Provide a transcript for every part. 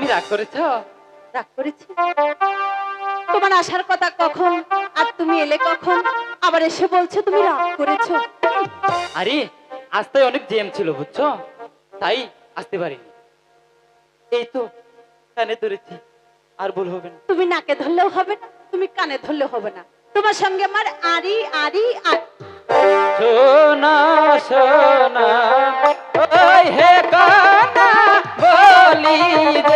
তুমি রাগ করেছ? রাগ করেছি। তোমার আসার কথা কখন আর তুমি এলে কখন? আবার এসে বলছো তুমি রাগ করেছ। আরে আসতে অনেক জ্যাম ছিল বুঝছ? তাই আসতে পারিনি। এই তো কানে ধরেছি আর ভুল হবে না। তুমি নাকে ধরলেও হবে না তুমি কানে ধরলেও হবে না। তোমার সঙ্গে আমার আরি আরি আর সোনা সোনা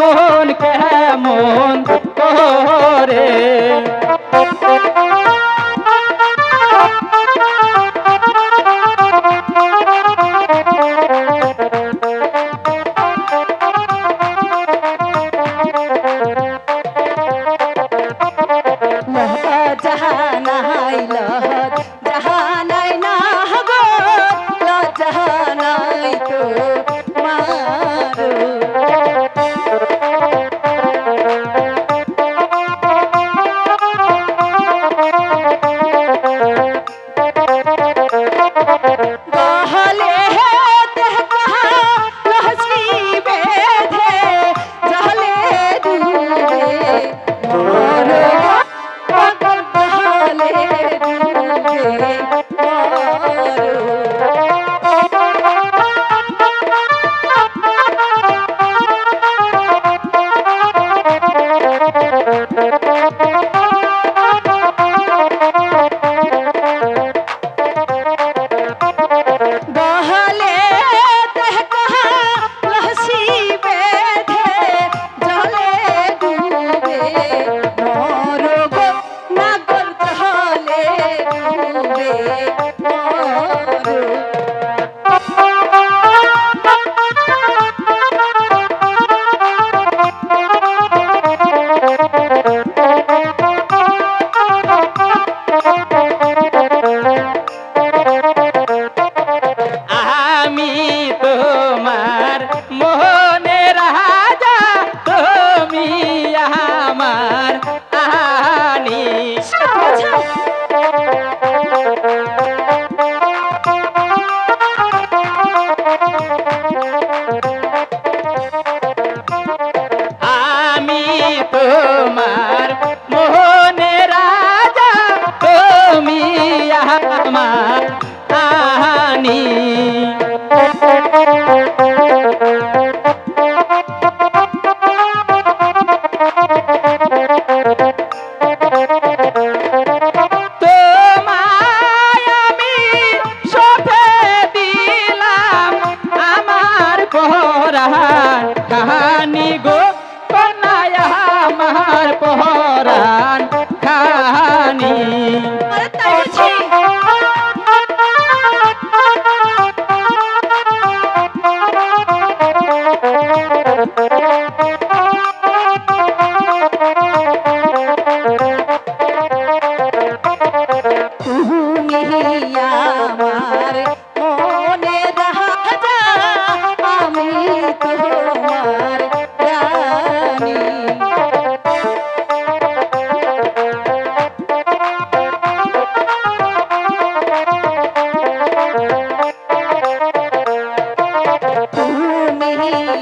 কেমন কেমন করে? আমার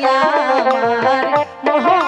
या मोहन